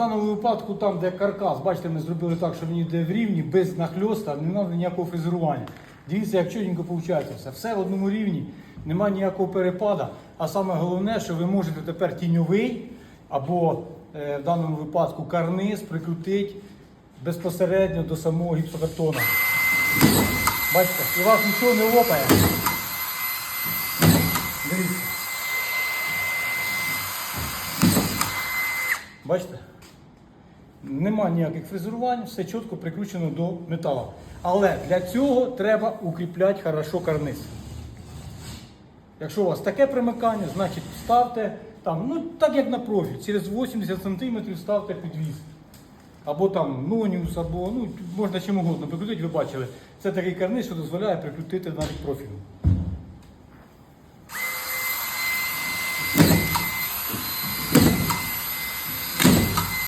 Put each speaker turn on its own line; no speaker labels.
даному випадку, там, де каркас, бачите, ми зробили так, що він йде в рівні, без нахльоста, не треба ніякого фрезерування. Дивіться, як чотенько виходить все. Все в одному рівні, немає ніякого перепада. А саме головне, що ви можете тепер тіньовий або е, в даному випадку карниз прикрутити безпосередньо до самого гіпсокартона. Бачите, і вас нічого не лопає. Дивіться. Бачите? Нема ніяких фрезерувань, все чітко прикручено до металу. Але для цього треба укріпляти хорошо карниз. Якщо у вас таке примикання, значить ставте там, ну так як на профіль, через 80 см ставте підвіз. Або там ноніус, або ну, можна чим угодно прикрутити, ви бачили. Це такий карниз, що дозволяє прикрутити навіть профілю.